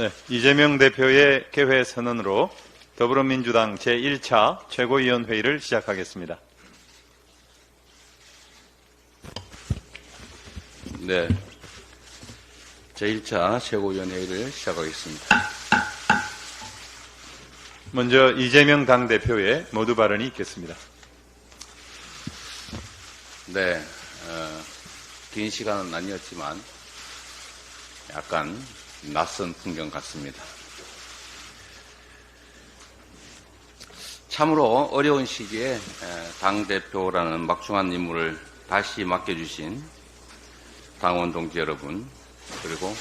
네, 이재명 대표의 개회 선언으로 더불어민주당 제1차 최고위원회의를 시작하겠습니다. 네. 제1차 최고위원회의를 시작하겠습니다. 먼저 이재명 당대표의 모두 발언이 있겠습니다. 네. 어, 긴 시간은 아니었지만 약간 낯선 풍경 같습니다. 참으로 어려운 시기에 에, 당대표라는 막중한 임무를 다시 맡겨주신 당원 동지 여러분, 그리고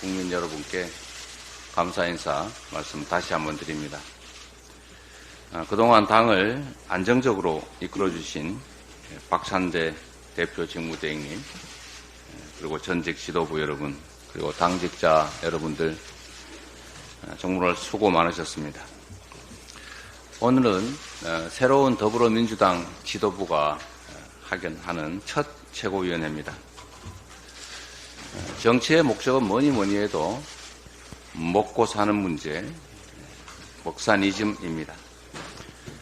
국민 여러분께 감사 인사 말씀 다시 한번 드립니다. 아, 그동안 당을 안정적으로 이끌어주신 박찬대 대표 직무대행님, 그리고 전직 지도부 여러분, 그리고 당직자 여러분들, 아, 정말 수고 많으셨습니다. 오늘은 어, 새로운 더불어민주당 지도부가 어, 하견하는 첫 최고위원회입니다. 어, 정치의 목적은 뭐니 뭐니 해도 먹고 사는 문제, 먹사니즘입니다.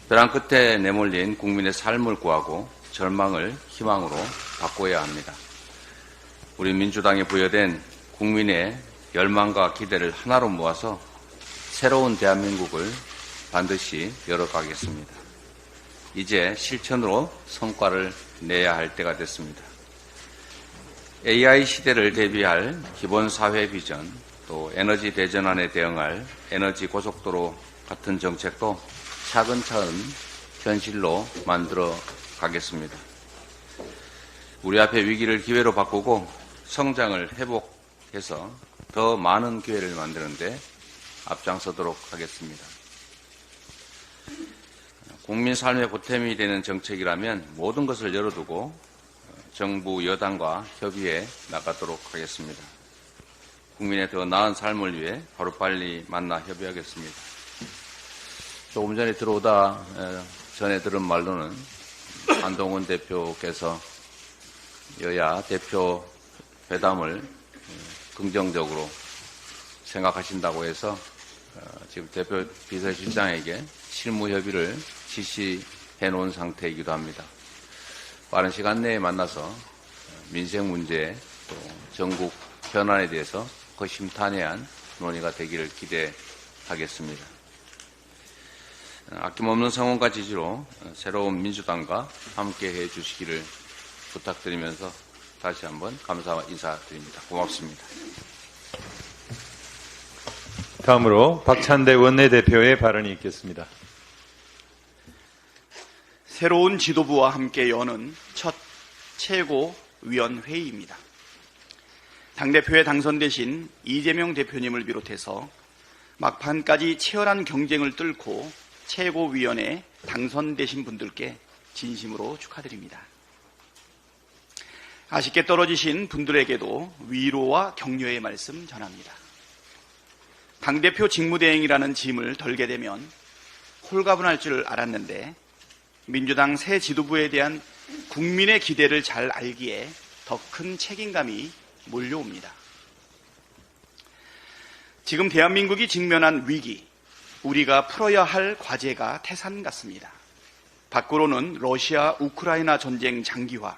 벼랑 끝에 내몰린 국민의 삶을 구하고 절망을 희망으로 바꿔야 합니다. 우리 민주당에 부여된 국민의 열망과 기대를 하나로 모아서 새로운 대한민국을 반드시 열어가겠습니다. 이제 실천으로 성과를 내야 할 때가 됐습니다. AI 시대를 대비할 기본 사회 비전, 또 에너지 대전환에 대응할 에너지 고속도로 같은 정책도 차근차근 현실로 만들어 가겠습니다. 우리 앞에 위기를 기회로 바꾸고 성장을 회복 해서 더 많은 기회를 만드는데 앞장서도록 하겠습니다. 국민 삶의 보탬이 되는 정책이라면 모든 것을 열어두고 정부 여당과 협의해 나가도록 하겠습니다. 국민의 더 나은 삶을 위해 하루빨리 만나 협의하겠습니다. 조금 전에 들어오다 전에 들은 말로는 한동훈 대표께서 여야 대표 회담을 긍정적으로 생각하신다고 해서 어, 지금 대표 비서실장에게 실무 협의를 지시해 놓은 상태이기도 합니다. 빠른 시간 내에 만나서 민생 문제 또 전국 현안에 대해서 거심탄회한 논의가 되기를 기대하겠습니다. 아낌없는 성원과 지지로 새로운 민주당과 함께 해 주시기를 부탁드리면서 다시 한번 감사 인사드립니다. 고맙습니다. 다음으로 박찬대 원내대표의 발언이 있겠습니다. 새로운 지도부와 함께 여는 첫 최고위원회의입니다. 당대표에 당선되신 이재명 대표님을 비롯해서 막판까지 치열한 경쟁을 뚫고 최고위원에 당선되신 분들께 진심으로 축하드립니다. 아쉽게 떨어지신 분들에게도 위로와 격려의 말씀 전합니다. 당대표 직무대행이라는 짐을 덜게 되면 홀가분할 줄 알았는데 민주당 새 지도부에 대한 국민의 기대를 잘 알기에 더 큰 책임감이 몰려옵니다. 지금 대한민국이 직면한 위기, 우리가 풀어야 할 과제가 태산 같습니다. 밖으로는 러시아 우크라이나 전쟁 장기화,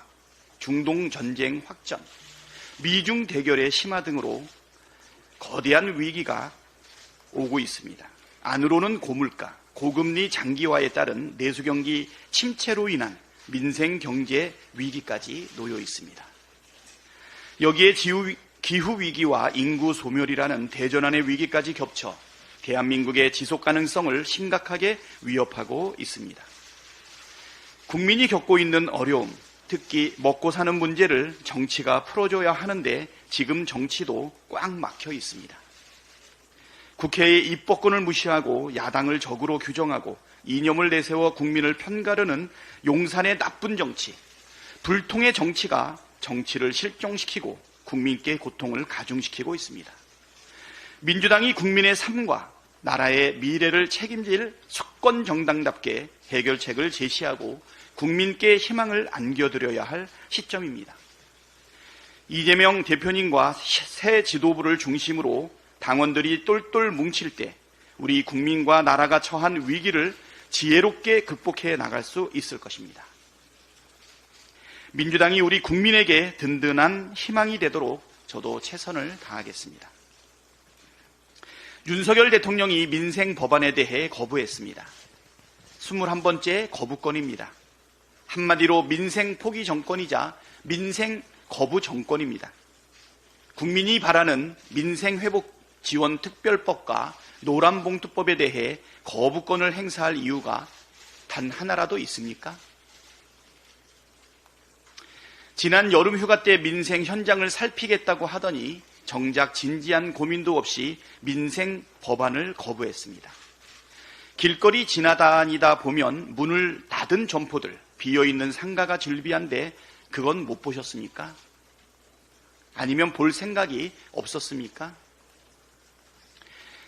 중동 전쟁 확전, 미중 대결의 심화 등으로 거대한 위기가 오고 있습니다. 안으로는 고물가, 고금리 장기화에 따른 내수 경기 침체로 인한 민생 경제 위기까지 놓여 있습니다. 여기에 기후 위기와 인구 소멸이라는 대전환의 위기까지 겹쳐 대한민국의 지속 가능성을 심각하게 위협하고 있습니다. 국민이 겪고 있는 어려움, 특히 먹고 사는 문제를 정치가 풀어줘야 하는데 지금 정치도 꽉 막혀 있습니다. 국회의 입법권을 무시하고 야당을 적으로 규정하고 이념을 내세워 국민을 편가르는 용산의 나쁜 정치, 불통의 정치가 정치를 실종시키고 국민께 고통을 가중시키고 있습니다. 민주당이 국민의 삶과 나라의 미래를 책임질 수권 정당답게 해결책을 제시하고 국민께 희망을 안겨드려야 할 시점입니다. 이재명 대표님과 새 지도부를 중심으로 당원들이 똘똘 뭉칠 때 우리 국민과 나라가 처한 위기를 지혜롭게 극복해 나갈 수 있을 것입니다. 민주당이 우리 국민에게 든든한 희망이 되도록 저도 최선을 다하겠습니다. 윤석열 대통령이 민생 법안에 대해 거부했습니다. 21번째 거부권입니다. 한마디로 민생 포기 정권이자 민생 거부 정권입니다. 국민이 바라는 민생 회복 지원 특별법과 노란봉투법에 대해 거부권을 행사할 이유가 단 하나라도 있습니까? 지난 여름 휴가 때 민생 현장을 살피겠다고 하더니 정작 진지한 고민도 없이 민생 법안을 거부했습니다. 길거리 지나다니다 보면 문을 닫은 점포들, 비어있는 상가가 즐비한데 그건 못 보셨습니까? 아니면 볼 생각이 없었습니까?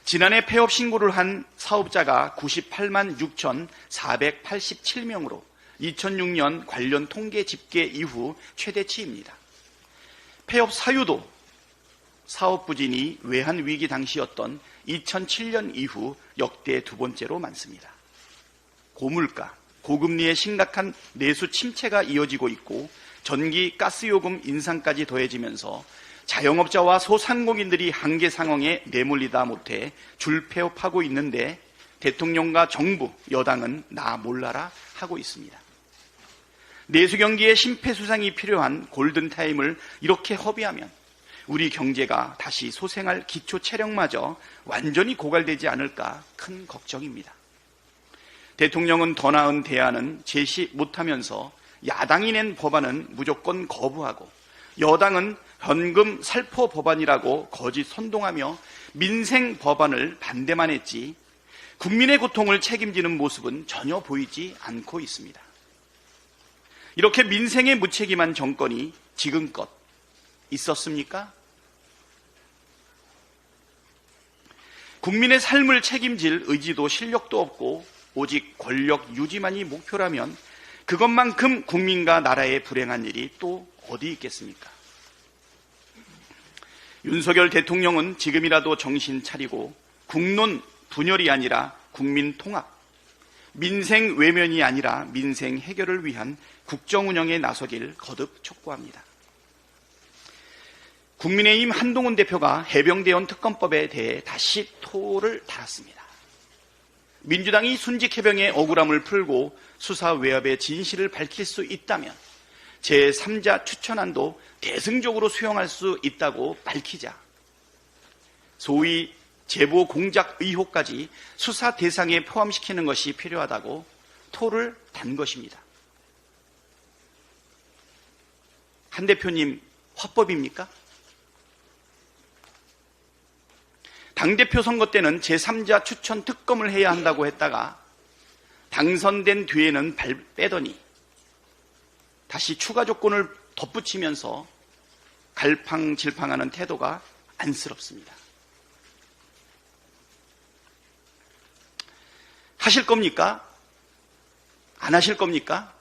지난해 폐업 신고를 한 사업자가 98만 6,487명으로 2006년 관련 통계 집계 이후 최대치입니다. 폐업 사유도 사업 부진이 외환 위기 당시였던 2007년 이후 역대 두 번째로 많습니다. 고물가, 고금리의 심각한 내수 침체가 이어지고 있고 전기, 가스 요금 인상까지 더해지면서 자영업자와 소상공인들이 한계 상황에 내몰리다 못해 줄폐업하고 있는데 대통령과 정부, 여당은 나 몰라라 하고 있습니다. 내수 경기에 심폐소생이 필요한 골든타임을 이렇게 허비하면 우리 경제가 다시 소생할 기초 체력마저 완전히 고갈되지 않을까 큰 걱정입니다. 대통령은 더 나은 대안은 제시 못하면서 야당이 낸 법안은 무조건 거부하고 여당은 현금 살포 법안이라고 거짓 선동하며 민생 법안을 반대만 했지 국민의 고통을 책임지는 모습은 전혀 보이지 않고 있습니다. 이렇게 민생에 무책임한 정권이 지금껏 있었습니까? 국민의 삶을 책임질 의지도 실력도 없고 오직 권력 유지만이 목표라면 그것만큼 국민과 나라에 불행한 일이 또 어디 있겠습니까? 윤석열 대통령은 지금이라도 정신 차리고 국론 분열이 아니라 국민 통합, 민생 외면이 아니라 민생 해결을 위한 국정 운영에 나서길 거듭 촉구합니다. 국민의힘 한동훈 대표가 해병대원 특검법에 대해 다시 토를 달았습니다. 민주당이 순직 해병의 억울함을 풀고 수사 외압의 진실을 밝힐 수 있다면 제3자 추천안도 대승적으로 수용할 수 있다고 밝히자 소위 제보 공작 의혹까지 수사 대상에 포함시키는 것이 필요하다고 토를 단 것입니다. 한 대표님 화법입니까? 당대표 선거 때는 제3자 추천 특검을 해야 한다고 했다가 당선된 뒤에는 발 빼더니 다시 추가 조건을 덧붙이면서 갈팡질팡하는 태도가 안쓰럽습니다. 하실 겁니까? 안 하실 겁니까?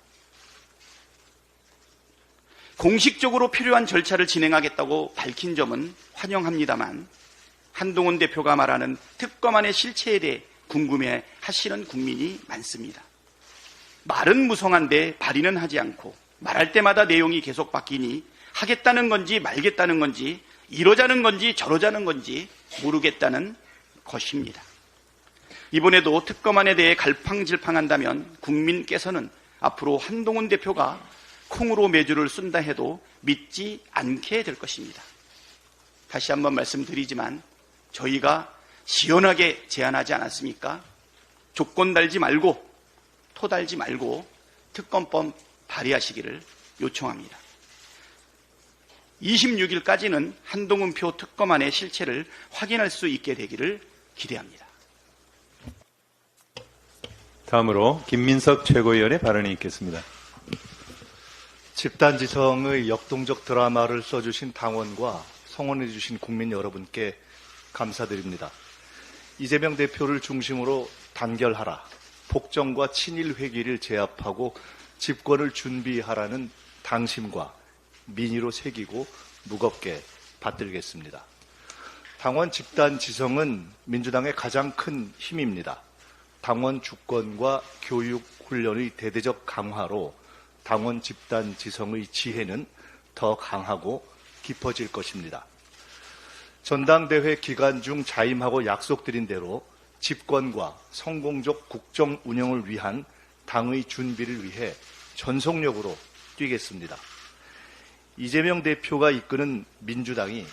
공식적으로 필요한 절차를 진행하겠다고 밝힌 점은 환영합니다만 한동훈 대표가 말하는 특검안의 실체에 대해 궁금해 하시는 국민이 많습니다. 말은 무성한데 발의는 하지 않고 말할 때마다 내용이 계속 바뀌니 하겠다는 건지 말겠다는 건지 이러자는 건지 저러자는 건지 모르겠다는 것입니다. 이번에도 특검안에 대해 갈팡질팡한다면 국민께서는 앞으로 한동훈 대표가 콩으로 매주를 쓴다 해도 믿지 않게 될 것입니다. 다시 한번 말씀드리지만 저희가 시원하게 제안하지 않았습니까? 조건 달지 말고 토 달지 말고 특검법 발의하시기를 요청합니다. 26일까지는 한동훈표 특검안의 실체를 확인할 수 있게 되기를 기대합니다. 다음으로 김민석 최고위원의 발언이 있겠습니다. 집단지성의 역동적 드라마를 써주신 당원과 성원해주신 국민 여러분께 감사드립니다. 이재명 대표를 중심으로 단결하라, 폭정과 친일 회기를 제압하고 집권을 준비하라는 당심과 민의로 새기고 무겁게 받들겠습니다. 당원 집단 지성은 민주당의 가장 큰 힘입니다. 당원 주권과 교육 훈련의 대대적 강화로 당원 집단 지성의 지혜는 더 강하고 깊어질 것입니다. 전당대회 기간 중 자임하고 약속드린 대로 집권과 성공적 국정 운영을 위한 당의 준비를 위해 전속력으로 뛰겠습니다. 이재명 대표가 이끄는 민주당이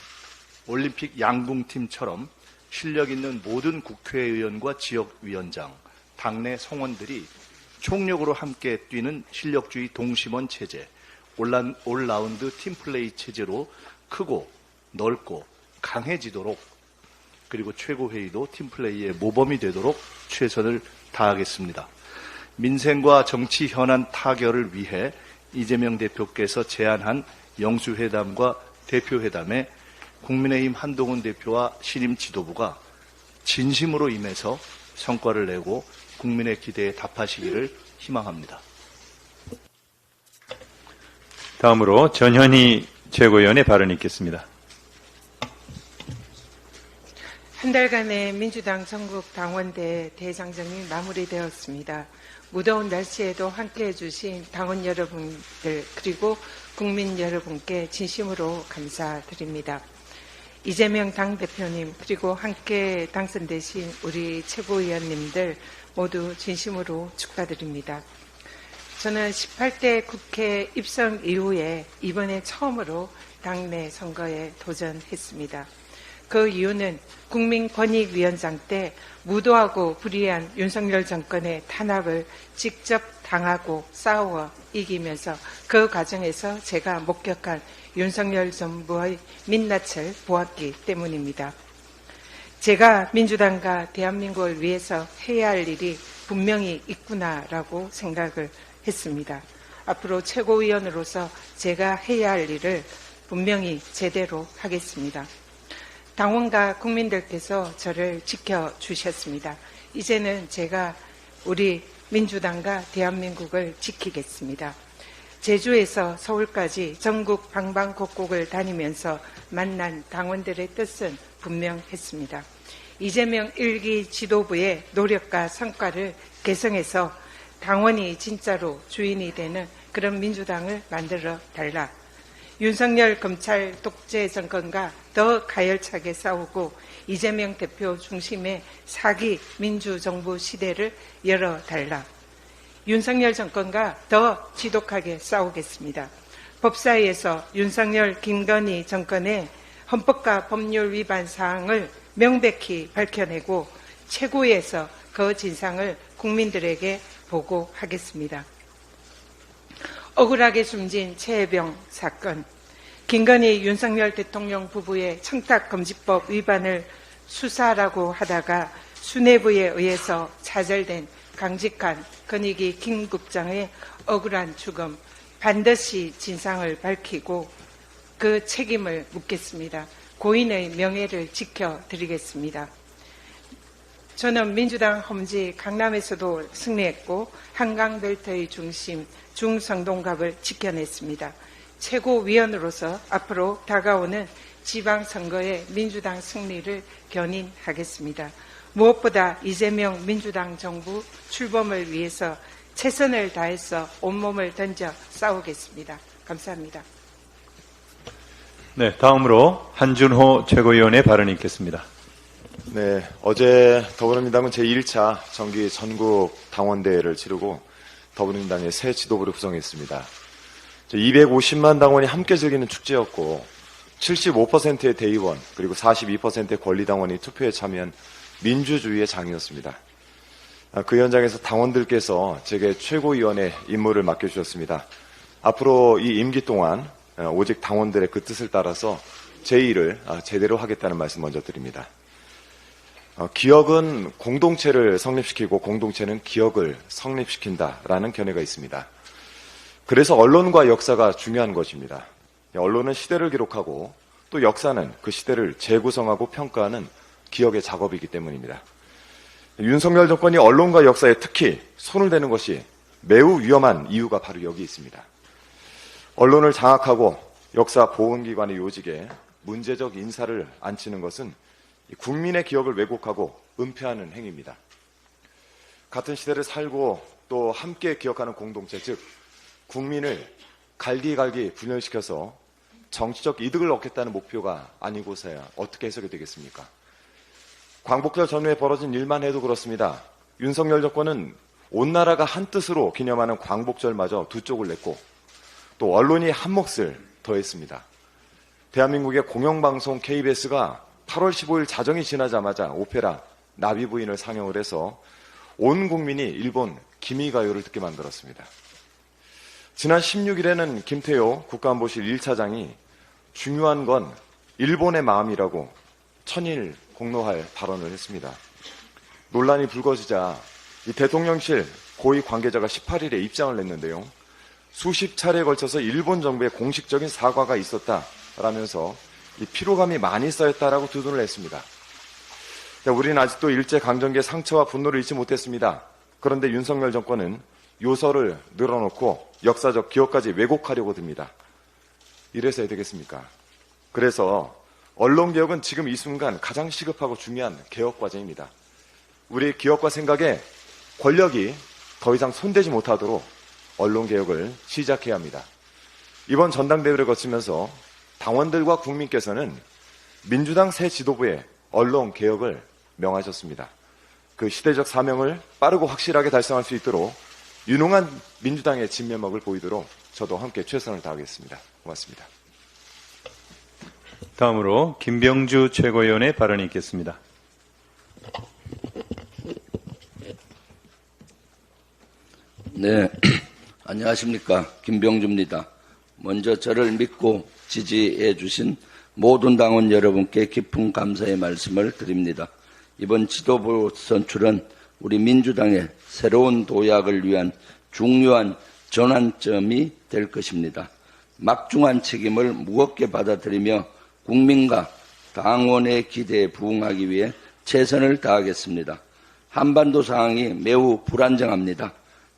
올림픽 양궁팀처럼 실력 있는 모든 국회의원과 지역위원장, 당내 성원들이 총력으로 함께 뛰는 실력주의 동심원 체제, 올라- 올라운드 팀플레이 체제로 크고 넓고 강해지도록 그리고 최고회의도 팀플레이의 모범이 되도록 최선을 다하겠습니다. 민생과 정치 현안 타결을 위해 이재명 대표께서 제안한 영수회담과 대표회담에 국민의힘 한동훈 대표와 신임 지도부가 진심으로 임해서 성과를 내고 국민의 기대에 답하시기를 희망합니다. 다음으로 전현희 최고위원의 발언이 있겠습니다. 한 달간의 민주당 전국 당원대 대장정이 마무리되었습니다. 무더운 날씨에도 함께해 주신 당원 여러분들 그리고 국민 여러분께 진심으로 감사드립니다. 이재명 당대표님 그리고 함께 당선되신 우리 최고위원님들 모두 진심으로 축하드립니다. 저는 18대 국회 입성 이후에 이번에 처음으로 당내 선거에 도전했습니다. 그 이유는 국민권익위원장 때 무도하고 불의한 윤석열 정권의 탄압을 직접 당하고 싸워 이기면서 그 과정에서 제가 목격한 윤석열 정부의 민낯을 보았기 때문입니다. 제가 민주당과 대한민국을 위해서 해야 할 일이 분명히 있구나라고 생각을 했습니다. 앞으로 최고위원으로서 제가 해야 할 일을 분명히 제대로 하겠습니다. 당원과 국민들께서 저를 지켜주셨습니다. 이제는 제가 우리 민주당과 대한민국을 지키겠습니다. 제주에서 서울까지 전국 방방곡곡을 다니면서 만난 당원들의 뜻은 분명했습니다. 이재명 일기 지도부의 노력과 성과를 개성해서 당원이 진짜로 주인이 되는 그런 민주당을 만들어 달라. 윤석열 검찰 독재 정권과 더 가열차게 싸우고 이재명 대표 중심의 사기 민주정부 시대를 열어달라. 윤석열 정권과 더 지독하게 싸우겠습니다. 법사위에서 윤석열 김건희 정권의 헌법과 법률 위반 사항을 명백히 밝혀내고 최고위에서 그 진상을 국민들에게 보고하겠습니다. 억울하게 숨진 최혜병 사건, 김건희 윤석열 대통령 부부의 청탁금지법 위반을 수사라고 하다가 수뇌부에 의해서 차절된 강직한 건익위 김 국장의 억울한 죽음 반드시 진상을 밝히고 그 책임을 묻겠습니다. 고인의 명예를 지켜드리겠습니다. 저는 민주당 험지 강남에서도 승리했고 한강벨트의 중심 중성동갑을 지켜냈습니다. 최고위원으로서 앞으로 다가오는 지방선거의 민주당 승리를 견인하겠습니다. 무엇보다 이재명 민주당 정부 출범을 위해서 최선을 다해서 온몸을 던져 싸우겠습니다. 감사합니다. 네, 다음으로 한준호 최고위원의 발언이 있겠습니다. 네, 어제 더불어민주당은 제1차 정기 전국 당원대회를 치르고 더불어민주당의 새 지도부를 구성했습니다. 250만 당원이 함께 즐기는 축제였고 75%의 대의원 그리고 42%의 권리당원이 투표에 참여한 민주주의의 장이었습니다. 아, 그 현장에서 당원들께서 제게 최고위원의 임무를 맡겨주셨습니다. 앞으로 이 임기 동안 어, 오직 당원들의 그 뜻을 따라서 제 일을 아, 제대로 하겠다는 말씀 먼저 드립니다. 어, 기억은 공동체를 성립시키고 공동체는 기억을 성립시킨다라는 견해가 있습니다. 그래서 언론과 역사가 중요한 것입니다. 언론은 시대를 기록하고 또 역사는 그 시대를 재구성하고 평가하는 기억의 작업이기 때문입니다. 윤석열 정권이 언론과 역사에 특히 손을 대는 것이 매우 위험한 이유가 바로 여기 있습니다. 언론을 장악하고 역사 보훈기관의 요직에 문제적 인사를 앉히는 것은 이 국민의 기억을 왜곡하고 은폐하는 행위입니다. 같은 시대를 살고 또 함께 기억하는 공동체, 즉 국민을 갈기갈기 분열시켜서 정치적 이득을 얻겠다는 목표가 아니고서야 어떻게 해석이 되겠습니까? 광복절 전후에 벌어진 일만 해도 그렇습니다. 윤석열 정권은 온 나라가 한 뜻으로 기념하는 광복절마저 두 쪽을 냈고 또 언론이 한 몫을 더했습니다. 대한민국의 공영방송 KBS가 8월 15일 자정이 지나자마자 오페라 나비 부인을 상영을 해서 온 국민이 일본 기미가요를 듣게 만들었습니다. 지난 16일에는 김태효 국가안보실 1차장이 중요한 건 일본의 마음이라고 천일 공로할 발언을 했습니다. 논란이 불거지자 이 대통령실 고위 관계자가 18일에 입장을 냈는데요. 수십 차례에 걸쳐서 일본 정부의 공식적인 사과가 있었다라면서 이 피로감이 많이 쌓였다라고 두둔을 했습니다. 네, 우리는 아직도 일제 강점기의 상처와 분노를 잊지 못했습니다. 그런데 윤석열 정권은 요설을 늘어놓고 역사적 기억까지 왜곡하려고 듭니다. 이래서 해야 되겠습니까? 그래서 언론 개혁은 지금 이 순간 가장 시급하고 중요한 개혁 과제입니다. 우리 기억과 생각에 권력이 더 이상 손대지 못하도록 언론 개혁을 시작해야 합니다. 이번 전당대회를 거치면서 당원들과 국민께서는 민주당 새 지도부의 언론 개혁을 명하셨습니다. 그 시대적 사명을 빠르고 확실하게 달성할 수 있도록 유능한 민주당의 진면목을 보이도록 저도 함께 최선을 다하겠습니다. 고맙습니다. 다음으로 김병주 최고위원의 발언이 있겠습니다. 네, 안녕하십니까. 김병주입니다. 먼저 저를 믿고 지지해 주신 모든 당원 여러분께 깊은 감사의 말씀을 드립니다. 이번 지도부 선출은 우리 민주당의 새로운 도약을 위한 중요한 전환점이 될 것입니다. 막중한 책임을 무겁게 받아들이며 국민과 당원의 기대에 부응하기 위해 최선을 다하겠습니다. 한반도 상황이 매우 불안정합니다.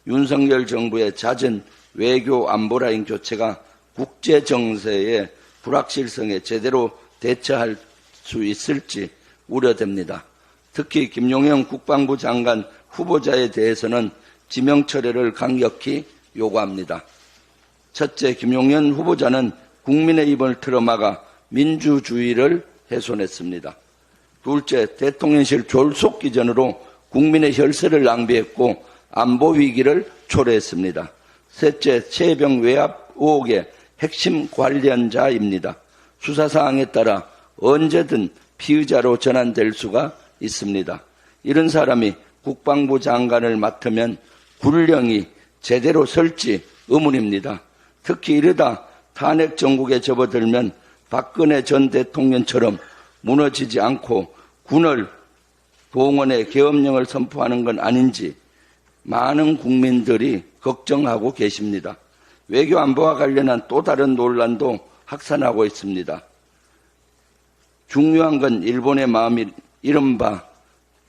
윤석열 정부의 잦은 외교 안보라인 교체가 국제 정세의 불확실성에 제대로 대처할 수 있을지 우려됩니다. 특히 김용영 국방부 장관 후보자에 대해서는 지명 철회를 강력히 요구합니다. 첫째, 김용현 후보자는 국민의 입을 틀어막아 민주주의를 훼손했습니다. 둘째, 대통령실 졸속 기전으로 국민의 혈세를 낭비했고 안보 위기를 초래했습니다. 셋째, 최병 외압 의혹의 핵심 관련자입니다. 수사 사항에 따라 언제든 피의자로 전환될 수가 있습니다. 이런 사람이 국방부 장관을 맡으면 군령이 제대로 설지 의문입니다. 특히 이러다 탄핵 정국에 접어들면 박근혜 전 대통령처럼 무너지지 않고 군을 동원해 계엄령을 선포하는 건 아닌지 많은 국민들이 걱정하고 계십니다. 외교 안보와 관련한 또 다른 논란도 확산하고 있습니다. 중요한 건 일본의 마음이 이른바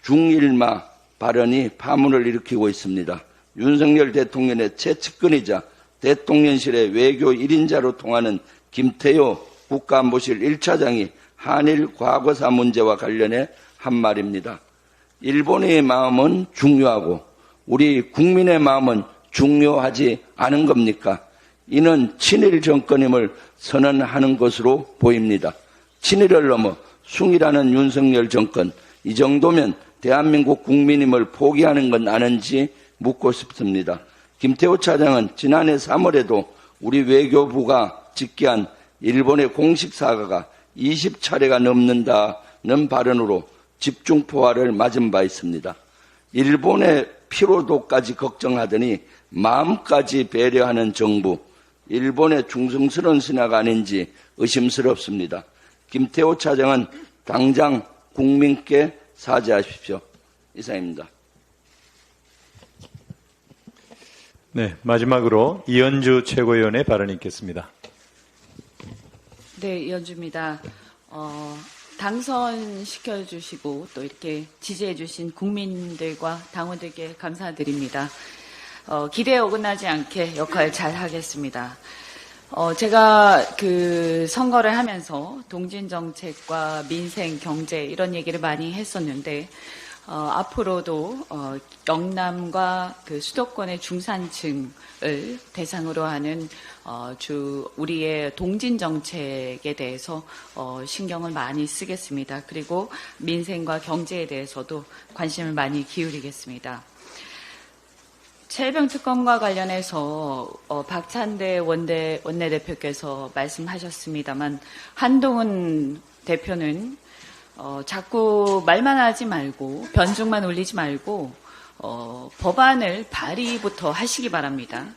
중일마 발언이 파문을 일으키고 있습니다. 윤석열 대통령의 최측근이자 대통령실의 외교 1인자로 통하는 김태효 국가안보실 1차장이 한일 과거사 문제와 관련해 한 말입니다. 일본의 마음은 중요하고 우리 국민의 마음은 중요하지 않은 겁니까? 이는 친일 정권임을 선언하는 것으로 보입니다. 친일을 넘어 숭이라는 윤석열 정권, 이 정도면 대한민국 국민임을 포기하는 건 아는지 묻고 싶습니다. 김태호 차장은 지난해 3월에도 우리 외교부가 직기한 일본의 공식 사과가 20차례가 넘는다는 발언으로 집중 포화를 맞은 바 있습니다. 일본의 피로도까지 걱정하더니 마음까지 배려하는 정부, 일본의 중성스러운 신화가 아닌지 의심스럽습니다. 김태호 차장은 당장 국민께 사죄하십시오. 이상입니다. 네, 마지막으로 이현주 최고위원의 발언이 있겠습니다. 네, 이현주입니다. 어, 당선시켜 주시고 또 이렇게 지지해 주신 국민들과 당원들께 감사드립니다. 어, 기대에 어긋나지 않게 역할 잘 하겠습니다. 어, 제가 그 선거를 하면서 동진 정책과 민생, 경제 이런 얘기를 많이 했었는데 어, 앞으로도 어, 영남과 그 수도권의 중산층을 대상으로 하는 어, 주 우리의 동진 정책에 대해서 어, 신경을 많이 쓰겠습니다. 그리고 민생과 경제에 대해서도 관심을 많이 기울이겠습니다. 최병 특검과 관련해서 어, 박찬대 원대 원내대표께서 말씀하셨습니다만 한동훈 대표는 어, 자꾸 말만 하지 말고 변죽만 올리지 말고 어, 법안을 발의부터 하시기 바랍니다.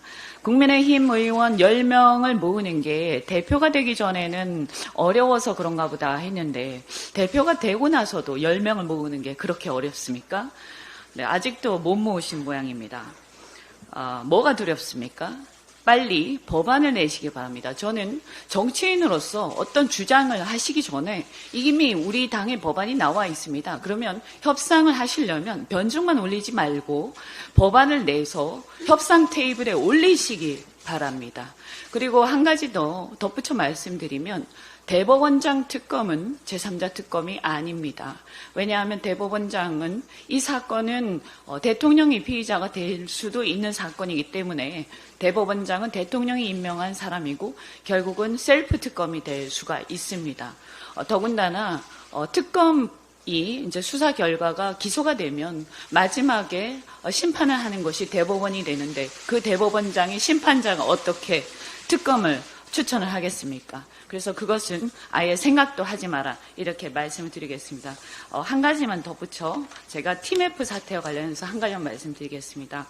국민의힘 의원 10명을 모으는 게 대표가 되기 전에는 어려워서 그런가 보다 했는데 대표가 되고 나서도 10명을 모으는 게 그렇게 어렵습니까? 네, 아직도 못 모으신 모양입니다. 아, 뭐가 두렵습니까? 빨리 법안을 내시기 바랍니다. 저는 정치인으로서 어떤 주장을 하시기 전에 이미 우리 당의 법안이 나와 있습니다. 그러면 협상을 하시려면 변죽만 올리지 말고 법안을 내서 협상 테이블에 올리시기 바랍니다. 그리고 한 가지 더 덧붙여 말씀드리면 대법원장 특검은 제3자 특검이 아닙니다. 왜냐하면 대법원장은 이 사건은 어, 대통령이 피의자가 될 수도 있는 사건이기 때문에 대법원장은 대통령이 임명한 사람이고 결국은 셀프 특검이 될 수가 있습니다. 어, 더군다나 어, 특검 이 이제 수사 결과가 기소가 되면 마지막에 어, 심판을 하는 것이 대법원이 되는데 그 대법원장이 심판자가 어떻게 특검을 추천을 하겠습니까? 그래서 그것은 아예 생각도 하지 마라 이렇게 말씀을 드리겠습니다. 어, 한 가지만 덧붙여 제가 TMF 사태와 관련해서 한 가지만 말씀드리겠습니다.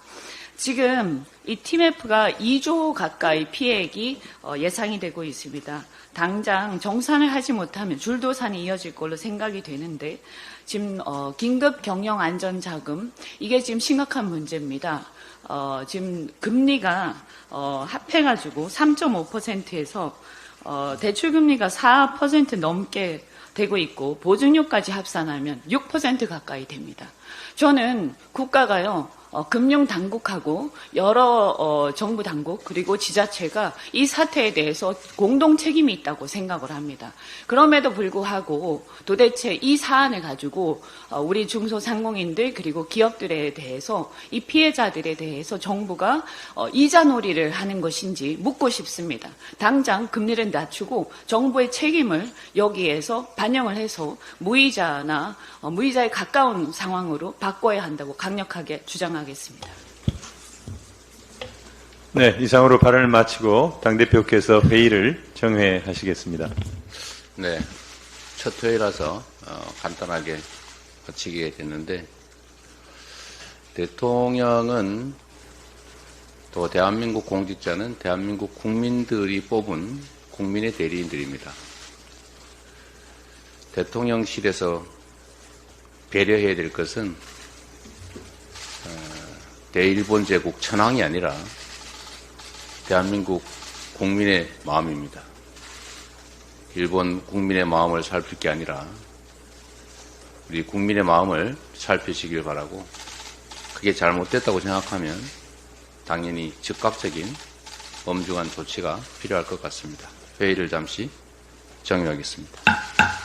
지금 이 TMF가 2조 가까이 피해액이 어, 예상이 되고 있습니다. 당장 정산을 하지 못하면 줄도산이 이어질 걸로 생각이 되는데 지금 어, 긴급 경영 안전 자금 이게 지금 심각한 문제입니다. 어, 지금 금리가 어, 합해가지고 3.5%에서 어, 대출 금리가 4% 넘게 되고 있고 보증료까지 합산하면 6% 가까이 됩니다. 저는 국가가요 어, 금융 당국하고 여러 어, 정부 당국 그리고 지자체가 이 사태에 대해서 공동 책임이 있다고 생각을 합니다. 그럼에도 불구하고 도대체 이 사안을 가지고 어, 우리 중소상공인들 그리고 기업들에 대해서 이 피해자들에 대해서 정부가 어, 이자놀이를 하는 것인지 묻고 싶습니다. 당장 금리를 낮추고 정부의 책임을 여기에서 반영을 해서 무이자나 어, 무이자에 가까운 상황으로 바꿔야 한다고 강력하게 주장 하겠습니다. 네, 이상으로 발언을 마치고 당대표께서 회의를 정회하시겠습니다. 네, 첫 회의라서 어, 간단하게 거치게 됐는데 대통령은 또 대한민국 공직자는 대한민국 국민들이 뽑은 국민의 대리인들입니다. 대통령실에서 배려해야 될 것은 어, 대일본 제국 천황이 아니라 대한민국 국민의 마음입니다. 일본 국민의 마음을 살필 게 아니라 우리 국민의 마음을 살피시길 바라고 그게 잘못됐다고 생각하면 당연히 즉각적인 엄중한 조치가 필요할 것 같습니다. 회의를 잠시 정의하겠습니다.